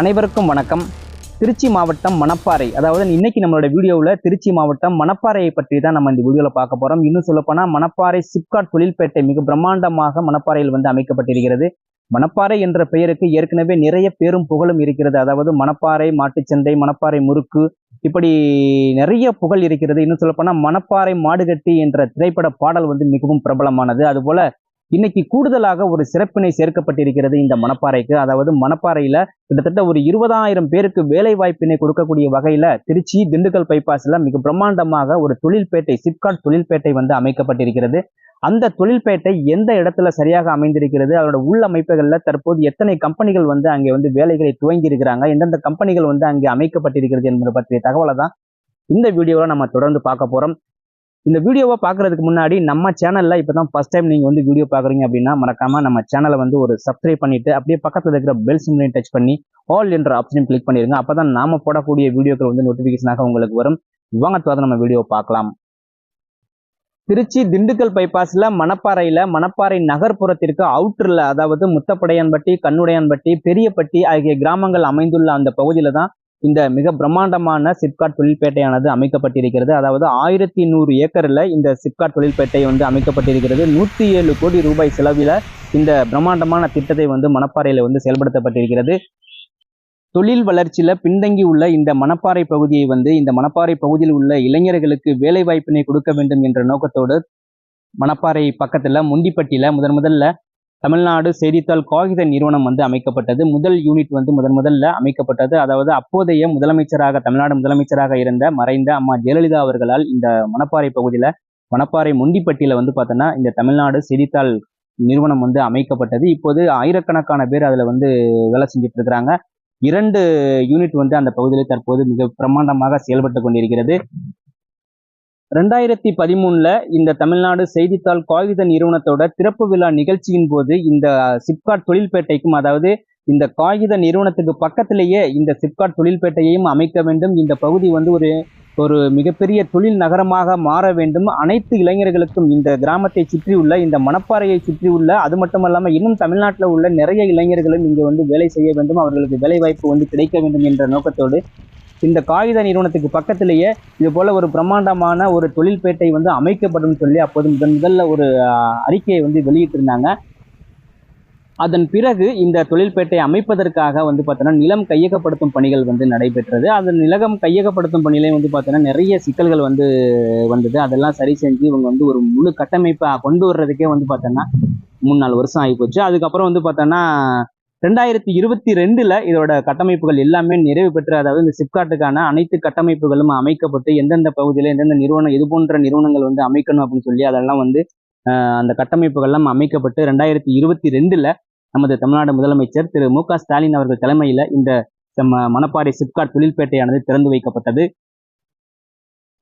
அனைவருக்கும் வணக்கம். திருச்சி மாவட்டம் மணப்பாறை அதாவது இன்னைக்கு நம்மளோட வீடியோவில் திருச்சி மாவட்டம் மணப்பாறையை பற்றி தான் நம்ம இந்த வீடியோவில் பார்க்க போகிறோம் இன்னும் சொல்லப்போனால் மணப்பாறை சிப்காட் தொழில்பேட்டை மிக பிரம்மாண்டமாக மணப்பாறையில் வந்து அமைக்கப்பட்டிருக்கிறது. மணப்பாறை என்ற பெயருக்கு ஏற்கனவே நிறைய பேரும் புகழும் இருக்கிறது. அதாவது மணப்பாறை மாட்டுச்சந்தை மணப்பாறை முறுக்கு இப்படி நிறைய புகழ் இருக்கிறது. இன்னும் சொல்லப்போனால் மணப்பாறை மாடுகட்டி என்ற திரைப்பட பாடல் வந்து மிகவும் பிரபலமானது. அதுபோல இன்னைக்கு கூடுதலாக ஒரு சிறப்பினை சேர்க்கப்பட்டிருக்கிறது இந்த மணப்பாறைக்கு. அதாவது மணப்பாறையில கிட்டத்தட்ட ஒரு இருபதாயிரம் பேருக்கு வேலை வாய்ப்பினை கொடுக்கக்கூடிய வகையில திருச்சி திண்டுக்கல் பைபாஸ்ல மிக பிரம்மாண்டமாக ஒரு தொழில்பேட்டை சிப்காட் தொழில்பேட்டை வந்து அமைக்கப்பட்டிருக்கிறது. அந்த தொழில்பேட்டை எந்த இடத்துல சரியாக அமைந்திருக்கிறது அதோட உள்ளமைப்புகளில் தற்போது எத்தனை கம்பெனிகள் வந்து அங்கே வந்து வேலைகளை துவங்கி இருக்கிறாங்க எந்தெந்த கம்பெனிகள் வந்து அங்கே அமைக்கப்பட்டிருக்கிறது என்பது பற்றிய தகவலை தான் இந்த வீடியோவில் நம்ம தொடர்ந்து பார்க்க போகிறோம் இந்த வீடியோவை பார்க்கறதுக்கு முன்னாடி நம்ம சேனலில் இப்போ தான் ஃபர்ஸ்ட் டைம் நீங்க வந்து வீடியோ பார்க்குறீங்க அப்படின்னா மறக்காம நம்ம சேனலை வந்து ஒரு சப்ஸ்கிரைப் பண்ணிட்டு அப்படியே பக்கத்துல இருக்கிற பெல் சிம்லையும் டச் பண்ணி ஆல் என்ற ஆப்ஷனையும் கிளிக் பண்ணிடுங்க அப்போ தான் நாம போடக்கூடிய வீடியோக்கள் வந்து நோட்டிஃபிகேஷனாக உங்களுக்கு வரும். இவங்க தொடர்ந்து நம்ம வீடியோ பார்க்கலாம். திருச்சி திண்டுக்கல் பைபாஸ்ல மணப்பாறையில மணப்பாறை நகர்ப்புறத்திற்கு அவுட்டர்ல அதாவது முத்தப்படையான்பட்டி கண்ணுடையான்பட்டி பெரியப்பட்டி ஆகிய கிராமங்கள் அமைந்துள்ள அந்த பகுதியில தான் இந்த மிக பிரம்மாண்டமான சிப்காட் தொழில்பேட்டையானது அமைக்கப்பட்டிருக்கிறது. அதாவது ஆயிரத்தி நூறு ஏக்கரில் இந்த சிப்காட் தொழில்பேட்டை வந்து அமைக்கப்பட்டிருக்கிறது. நூற்றி ஏழு கோடி ரூபாய் செலவில் இந்த பிரம்மாண்டமான திட்டத்தை வந்து மணப்பாறையில் வந்து செயல்படுத்தப்பட்டிருக்கிறது. தொழில் வளர்ச்சியில் பின்தங்கி உள்ள இந்த மணப்பாறை பகுதியை வந்து இந்த மணப்பாறை பகுதியில் உள்ள இளைஞர்களுக்கு வேலை வாய்ப்பினை கொடுக்க வேண்டும் என்ற நோக்கத்தோடு மணப்பாறை பக்கத்தில் முண்டிப்பட்டியில் முதன் முதல்ல தமிழ்நாடு செய்தித்தாள் காகித நிறுவனம் வந்து அமைக்கப்பட்டது. முதல் யூனிட் வந்து முதன் முதல்ல அமைக்கப்பட்டது. அதாவது அப்போதைய முதலமைச்சராக தமிழ்நாடு முதலமைச்சராக இருந்த மறைந்த அம்மா ஜெயலலிதா அவர்களால் இந்த மணப்பாறை பகுதியில் மணப்பாறை முண்டிப்பட்டியில் வந்து பார்த்தோன்னா இந்த தமிழ்நாடு செய்தித்தாள் நிறுவனம் வந்து அமைக்கப்பட்டது. இப்போது ஆயிரக்கணக்கான பேர் அதில் வந்து வேலை செஞ்சுட்டு இருக்கிறாங்க. இரண்டு யூனிட் வந்து அந்த பகுதியில் தற்போது மிக பிரம்மாண்டமாக செயல்பட்டு கொண்டிருக்கிறது. ரெண்டாயிரத்தி பதிமூணுல இந்த தமிழ்நாடு செய்தித்தாள் காகித நிறுவனத்தோட திறப்பு விழா நிகழ்ச்சியின் போது இந்த சிப்காட் தொழில்பேட்டைக்கும் அதாவது இந்த காகித நிறுவனத்துக்கு பக்கத்திலேயே இந்த சிப்காட் தொழில்பேட்டையையும் அமைக்க வேண்டும். இந்த பகுதி வந்து ஒரு ஒரு மிகப்பெரிய தொழில் நகரமாக மாற வேண்டும். அனைத்து இளைஞர்களுக்கும் இந்த கிராமத்தை சுற்றியுள்ள இந்த மணப்பாறையை சுற்றியுள்ள அது மட்டுமல்லாமல் இன்னும் தமிழ்நாட்டில் உள்ள நிறைய இளைஞர்களும் இங்கே வந்து வேலை செய்ய வேண்டும். அவர்களுக்கு வேலைவாய்ப்பு வந்து கிடைக்க வேண்டும் என்ற நோக்கத்தோடு இந்த காகித நிறுவனத்துக்கு பக்கத்திலேயே இது போல ஒரு பிரம்மாண்டமான ஒரு தொழில்பேட்டை வந்து அமைக்கப்படும் சொல்லி அப்போது முதன் முதல்ல ஒரு அறிக்கையை வந்து வெளியிட்டிருந்தாங்க. அதன் பிறகு இந்த தொழில்பேட்டை அமைப்பதற்காக வந்து பார்த்தோன்னா நிலம் கையகப்படுத்தும் பணிகள் வந்து நடைபெற்றது. அந்த நிலகம் கையகப்படுத்தும் பணியிலையும் வந்து பார்த்தோன்னா நிறைய சிக்கல்கள் வந்து வந்தது. அதெல்லாம் சரி செஞ்சு இவங்க வந்து ஒரு முழு கட்டமைப்பை கொண்டு வர்றதுக்கே வந்து பார்த்தோன்னா மூணு நாலு வருஷம் ஆகிப்போச்சு. அதுக்கப்புறம் வந்து பார்த்தோன்னா ரெண்டாயிரத்தி இருபத்தி ரெண்டுல இதோட கட்டமைப்புகள் எல்லாமே நிறைவு பெற்று அதாவது இந்த சிப்காட்டுக்கான அனைத்து கட்டமைப்புகளும் அமைக்கப்பட்டு எந்தெந்த பகுதியில் எந்தெந்த நிறுவனம் இது போன்ற நிறுவனங்கள் வந்து அமைக்கணும் அப்படின்னு சொல்லி அதெல்லாம் வந்து அந்த கட்டமைப்புகள்லாம் அமைக்கப்பட்டு ரெண்டாயிரத்தி இருபத்தி ரெண்டுல நமது தமிழ்நாடு முதலமைச்சர் திரு மு க ஸ்டாலின் அவர்கள் தலைமையில இந்த நம்ம மணப்பாறை சிப்காட் தொழில்பேட்டையானது திறந்து வைக்கப்பட்டது.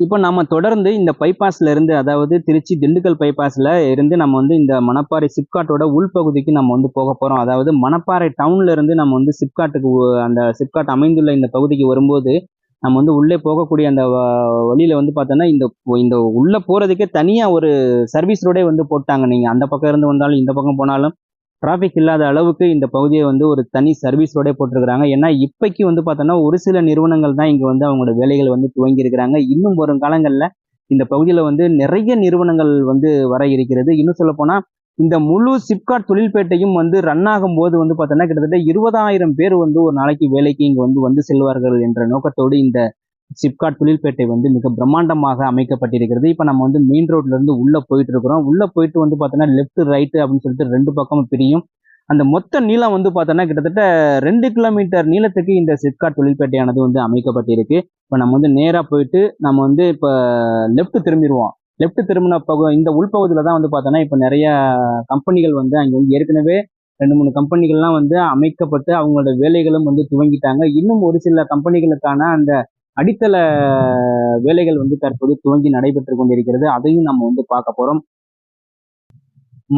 இப்போ நம்ம தொடர்ந்து இந்த பைபாஸ்ல இருந்து அதாவது திருச்சி திண்டுக்கல் பைபாஸ்ல இருந்து நம்ம வந்து இந்த மணப்பாறை சிப்காட்டோட உள்பகுதிக்கு நம்ம வந்து போக போறோம். அதாவது மணப்பாறை டவுன்ல இருந்து நம்ம வந்து சிப்காட்டுக்கு அந்த சிப்காட் அமைந்துள்ள இந்த பகுதிக்கு வரும்போது நம்ம வந்து உள்ளே போகக்கூடிய அந்த வ- வழியில வந்து பார்த்தோன்னா இந்த இந்த உள்ள போறதுக்கே தனியா ஒரு சர்வீஸ் ரோடே வந்து போட்டாங்க. நீங்க அந்த பக்கம் இருந்து வந்தாலும் இந்த பக்கம் போனாலும் டிராஃபிக் இல்லாத அளவுக்கு இந்த பகுதியை வந்து ஒரு தனி சர்வீஸோட போட்டிருக்கிறாங்க. ஏன்னா இப்போக்கி வந்து பார்த்தோன்னா ஒரு சில நிறுவனங்கள் தான் இங்கே வந்து அவங்களோட வேலைகள் வந்து துவங்கி இருக்கிறாங்க இன்னும் வரும் காலங்களில் இந்த பகுதியில் வந்து நிறைய நிறுவனங்கள் வந்து வர இருக்கிறது. இன்னும் சொல்லப்போனால் இந்த முழு சிப்காட் தொழில்பேட்டையும் வந்து ரன் ஆகும் போது வந்து பார்த்தோன்னா கிட்டத்தட்ட இருபதாயிரம் பேர் வந்து ஒரு நாளைக்கு வேலைக்கு இங்கே வந்து வந்து செல்வார்கள் என்ற நோக்கத்தோடு இந்த சிப்காட் தொழில்பேட்டை வந்து மிக பிரம்மாண்டமாக அமைக்கப்பட்டிருக்கிறது. இப்போ நம்ம வந்து மெயின் ரோட்ல இருந்து உள்ள போயிட்டு இருக்கிறோம் உள்ள போயிட்டு வந்து பார்த்தோன்னா லெஃப்ட் ரைட்டு அப்படின்னு சொல்லிட்டு ரெண்டு பக்கமும் பிரியும். அந்த மொத்த நீளம் வந்து பார்த்தோன்னா கிட்டத்தட்ட ரெண்டு கிலோமீட்டர் நீளத்துக்கு இந்த சிப்காட் தொழில்பேட்டையானது வந்து அமைக்கப்பட்டிருக்கு. இப்போ நம்ம வந்து நேராக போயிட்டு நம்ம வந்து இப்போ லெஃப்ட் திரும்பிடுவோம். லெஃப்ட் திரும்பின பகு இந்த உள்பகுதியில் தான் வந்து பார்த்தோன்னா இப்போ நிறைய கம்பெனிகள் வந்து அங்கே வந்து ஏற்கனவே ரெண்டு மூணு கம்பெனிகள்லாம் வந்து அமைக்கப்பட்டு அவங்களோட வேலைகளும் வந்து துவங்கிட்டாங்க. இன்னும் ஒரு சில கம்பெனிகளுக்கான அந்த அடித்தள வேலைகள் வந்து தற்போது துவங்கி நடைபெற்று கொண்டிருக்கிறது. அதையும் நம்ம வந்து பார்க்க போறோம்.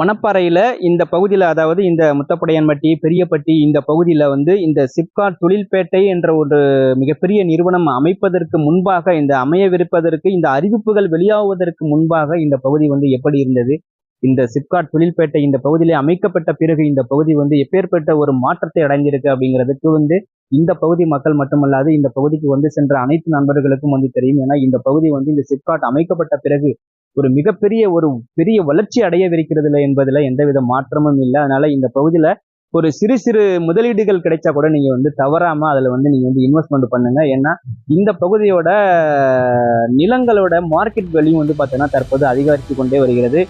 மணப்பாறையில இந்த பகுதியில் அதாவது இந்த முத்தப்படையான்பட்டி பெரியப்பட்டி இந்த பகுதியில் வந்து இந்த சிப்காட் தொழில்பேட்டை என்ற ஒரு மிகப்பெரிய நிறுவனம் அமைப்பதற்கு முன்பாக இந்த அமையவிருப்பதற்கு இந்த அறிவிப்புகள் வெளியாகுவதற்கு முன்பாக இந்த பகுதி வந்து எப்படி இருந்தது? இந்த சிப்காட் தொழில்பேட்டை இந்த பகுதியிலே அமைக்கப்பட்ட பிறகு இந்த பகுதி வந்து எப்பேற்பட்ட ஒரு மாற்றத்தை அடைஞ்சிருக்கு அப்படிங்கிறதுக்கு வந்து இந்த பகுதி மக்கள் மட்டுமல்லாது இந்த பகுதிக்கு வந்து சென்ற அனைத்து நண்பர்களுக்கும் வந்து தெரியும். ஏன்னா இந்த பகுதி வந்து இந்த சிப்காட் அமைக்கப்பட்ட பிறகு ஒரு மிகப்பெரிய ஒரு பெரிய வளர்ச்சி அடையவிருக்கிறதுல என்பதுல எந்தவித மாற்றமும் இல்லை. அதனால இந்த பகுதியில ஒரு சிறு சிறு முதலீடுகள் கிடைச்சா கூட நீங்க வந்து தவறாம அதுல வந்து நீங்க வந்து இன்வெஸ்ட்மெண்ட் பண்ணுங்க. ஏன்னா இந்த பகுதியோட நிலங்களோட மார்க்கெட் வேல்யூ வந்து பார்த்தீங்கன்னா தற்போது அதிகரித்து கொண்டே வருகிறது.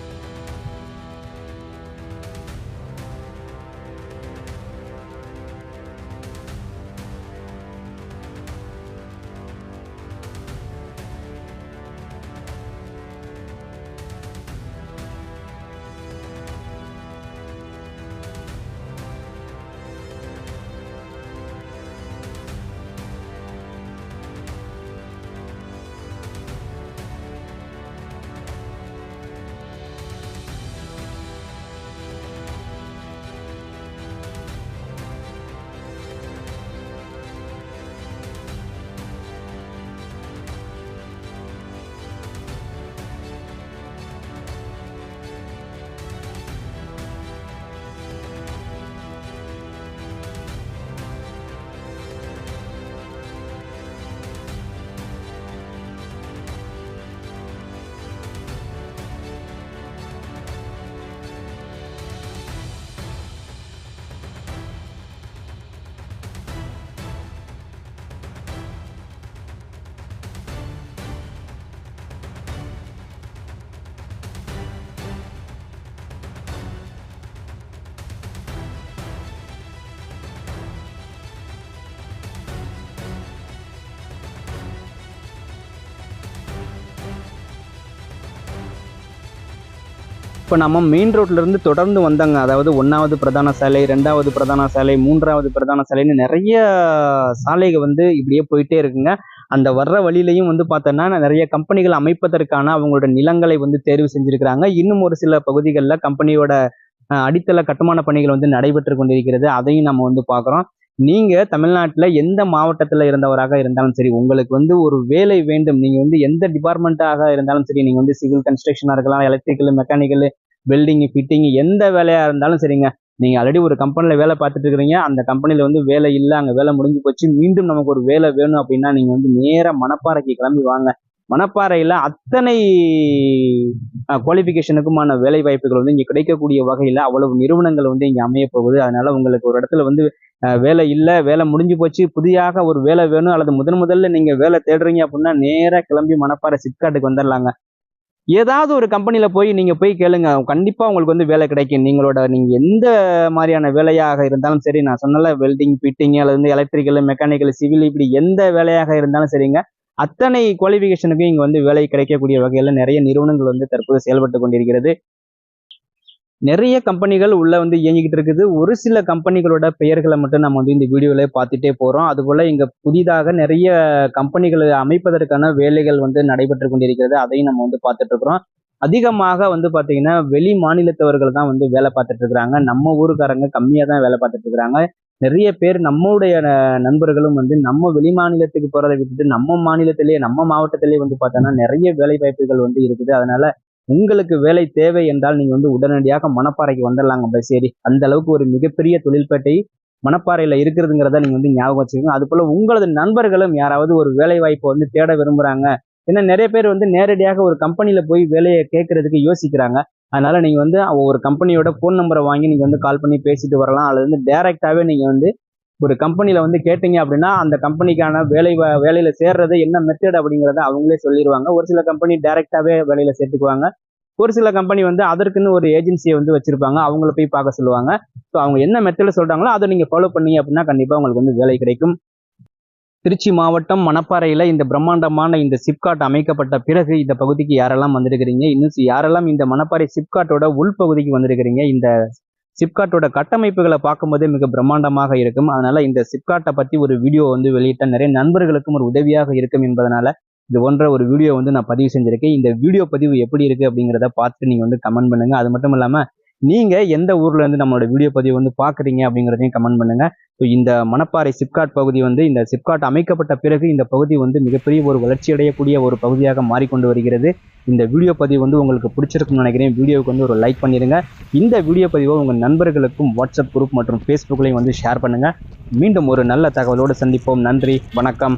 இப்போ நம்ம மெயின் ரோட்லேருந்து தொடர்ந்து வந்தாங்க. அதாவது ஒன்றாவது பிரதான சாலை ரெண்டாவது பிரதான சாலை மூன்றாவது பிரதான சாலைன்னு நிறைய சாலைகள் வந்து இப்படியே போயிட்டே இருக்குங்க. அந்த வர்ற வழியிலையும் வந்து பார்த்தோன்னா நிறைய கம்பெனிகள் அமைப்பதற்கான அவங்களோட நிலங்களை வந்து தேர்வு செஞ்சுருக்கிறாங்க. இன்னும் ஒரு சில பகுதிகளில் கம்பெனியோட அடித்தள கட்டுமான பணிகள் வந்து நடைபெற்று கொண்டிருக்கிறது. அதையும் நம்ம வந்து பார்க்குறோம். நீங்கள் தமிழ்நாட்டில் எந்த மாவட்டத்தில் இருந்தவராக இருந்தாலும் சரி உங்களுக்கு வந்து ஒரு வேலை வேண்டும். நீங்கள் வந்து எந்த டிபார்ட்மெண்ட்டாக இருந்தாலும் சரி நீங்கள் வந்து சிவில் கன்ஸ்ட்ரக்ஷனாக இருக்கலாம் எலக்ட்ரிக்கல் மெக்கானிக்கல் வெல்டிங்கு ஃபிட்டிங்கு எந்த வேலையாக இருந்தாலும் சரிங்க. நீங்கள் ஆல்ரெடி ஒரு கம்பெனியில் வேலை பார்த்துட்டு இருக்கிறீங்க. அந்த கம்பெனியில் வந்து வேலை இல்லை அங்கே வேலை முடிஞ்சு போச்சு. மீண்டும் நமக்கு ஒரு வேலை வேணும் அப்படின்னா நீங்கள் வந்து நேராக மணப்பாறைக்கு கிளம்பி வாங்க. மணப்பாறையில் அத்தனை குவாலிஃபிகேஷனுக்குமான வேலை வாய்ப்புகள் வந்து இங்கே கிடைக்கக்கூடிய வகையில் அவ்வளவு நிறுவனங்கள் வந்து இங்கே அமைய போகுது. அதனால உங்களுக்கு ஒரு இடத்துல வந்து வேலை இல்லை வேலை முடிஞ்சு போச்சு புதியாக ஒரு வேலை வேணும் அல்லது முதன் முதல்ல நீங்கள் வேலை தேடுறீங்க அப்படின்னா நேராக கிளம்பி மணப்பாறை சிப்காட்டுக்கு வந்துடலாங்க ஏதாவது ஒரு கம்பெனியில் போய் நீங்கள் போய் கேளுங்க. கண்டிப்பாக உங்களுக்கு வந்து வேலை கிடைக்கும். நீங்களோட நீங்கள் எந்த மாதிரியான வேலையாக இருந்தாலும் சரி நான் சொன்னல வெல்டிங் ஃபிட்டிங் அல்லது வந்து எலக்ட்ரிக்கல் மெக்கானிக்கல் சிவில் இப்படி எந்த வேலையாக இருந்தாலும் சரிங்க. அத்தனை குவாலிஃபிகேஷனுக்கும் இங்கே வந்து வேலை கிடைக்கக்கூடிய வகையில் நிறைய நிறுவனங்கள் வந்து தற்போது செயல்பட்டு கொண்டிருக்கிறது. நிறைய கம்பெனிகள் உள்ள வந்து இயங்கிக்கிட்டு இருக்குது. ஒரு சில கம்பெனிகளோட பெயர்களை மட்டும் நம்ம வந்து இந்த வீடியோல பார்த்துட்டே போறோம். அதுபோல இங்க புதிதாக நிறைய கம்பெனிகளை அமைப்பதற்கான வேலைகள் வந்து நடைபெற்று கொண்டிருக்கிறது. அதையும் நம்ம வந்து பார்த்துட்டு இருக்கிறோம். அதிகமாக வந்து பாத்தீங்கன்னா வெளி மாநிலத்தவர்கள் தான் வந்து வேலை பார்த்துட்டு இருக்கிறாங்க. நம்ம ஊருக்காரங்க கம்மியா தான் வேலை பார்த்துட்டு இருக்கிறாங்க. நிறைய பேர் நம்மளுடைய ந- நண்பர்களும் வந்து நம்ம வெளி மாநிலத்துக்கு போறதை விட்டுட்டு நம்ம மாநிலத்திலேயே நம்ம மாவட்டத்திலேயே வந்து பார்த்தோன்னா நிறைய வேலை வாய்ப்புகள் வந்து இருக்குது. அதனால உங்களுக்கு வேலை தேவை என்றால் நீங்கள் வந்து உடனடியாக மணப்பாறைக்கு வந்துடலாங்க சரி அந்த அளவுக்கு ஒரு மிகப்பெரிய தொழில்பேட்டை மணப்பாறையில் இருக்கிறதுங்கிறத நீங்கள் வந்து ஞாபகம் வச்சுக்கோங்க. அது போல் உங்களது நண்பர்களும் யாராவது ஒரு வேலை வாய்ப்பை வந்து தேட விரும்புகிறாங்க ஏன்னா நிறைய பேர் வந்து நேரடியாக ஒரு கம்பெனியில் போய் வேலையை கேட்கறதுக்கு யோசிக்கிறாங்க. அதனால் நீங்கள் வந்து ஒரு கம்பெனியோட ஃபோன் நம்பரை வாங்கி நீங்கள் வந்து கால் பண்ணி பேசிட்டு வரலாம். அதில் வந்து டைரக்டாவே நீங்கள் வந்து ஒரு கம்பெனியில் வந்து கேட்டீங்க அப்படின்னா அந்த கம்பெனிக்கான வேலை வ- சேர்றது என்ன மெத்தட் அப்படிங்கிறத அவங்களே சொல்லிடுவாங்க ஒரு சில கம்பெனி டைரெக்டாகவே வேலையில் சேர்த்துக்குவாங்க. ஒரு சில கம்பெனி வந்து அதற்குன்னு ஒரு ஏஜென்சியை வந்து வச்சுருப்பாங்க. அவங்கள போய் பார்க்க சொல்லுவாங்க. ஸோ அவங்க என்ன மெத்தடில் சொல்கிறாங்களோ அதை நீங்கள் ஃபாலோ பண்ணீங்க அப்படின்னா கண்டிப்பாக உங்களுக்கு வந்து வேலை கிடைக்கும். திருச்சி மாவட்டம் மணப்பாறையில் இந்த பிரம்மாண்டமான இந்த சிப்காட் அமைக்கப்பட்ட பிறகு இந்த பகுதிக்கு யாரெல்லாம் வந்திருக்கிறீங்க? இன்னும் யாரெல்லாம் இந்த மணப்பாறை சிப்காட்டோட உள்பகுதிக்கு வந்திருக்கிறீங்க? இந்த சிப்காட்டோட கட்டமைப்புகளை பார்க்கும்போதே மிக பிரம்மாண்டமாக இருக்கும். அதனால இந்த சிப்காட்டை பத்தி ஒரு வீடியோ வந்து வெளியிட்ட நிறைய நண்பர்களுக்கும் ஒரு உதவியாக இருக்கும் என்பதனால இது போன்ற ஒரு வீடியோ வந்து நான் பதிவு செஞ்சிருக்கேன். இந்த வீடியோ பதிவு எப்படி இருக்கு அப்படிங்கிறத பார்த்துட்டு நீங்க வந்து கமெண்ட் பண்ணுங்க. அது மட்டும் இல்லாம நீங்கள் எந்த ஊர்லேருந்து நம்மளோட வீடியோ பதிவு வந்து பார்க்குறீங்க அப்படிங்கிறதையும் கமெண்ட் பண்ணுங்கள் ஸோ இந்த மணப்பாறை சிப்காட் பகுதி வந்து இந்த சிப்காட் அமைக்கப்பட்ட பிறகு இந்த பகுதி வந்து மிகப்பெரிய ஒரு வளர்ச்சி அடையக்கூடிய ஒரு பகுதியாக மாறிக்கொண்டு வருகிறது. இந்த வீடியோ பதிவு வந்து உங்களுக்கு பிடிச்சிருக்குன்னு நினைக்கிறேன். வீடியோவுக்கு வந்து ஒரு லைக் பண்ணிடுங்க. இந்த வீடியோ பதிவை உங்கள் நண்பர்களுக்கும் வாட்ஸ்அப் குரூப் மற்றும் ஃபேஸ்புக்லையும் வந்து ஷேர் பண்ணுங்கள் மீண்டும் ஒரு நல்ல தகவலோடு சந்திப்போம். நன்றி. வணக்கம்.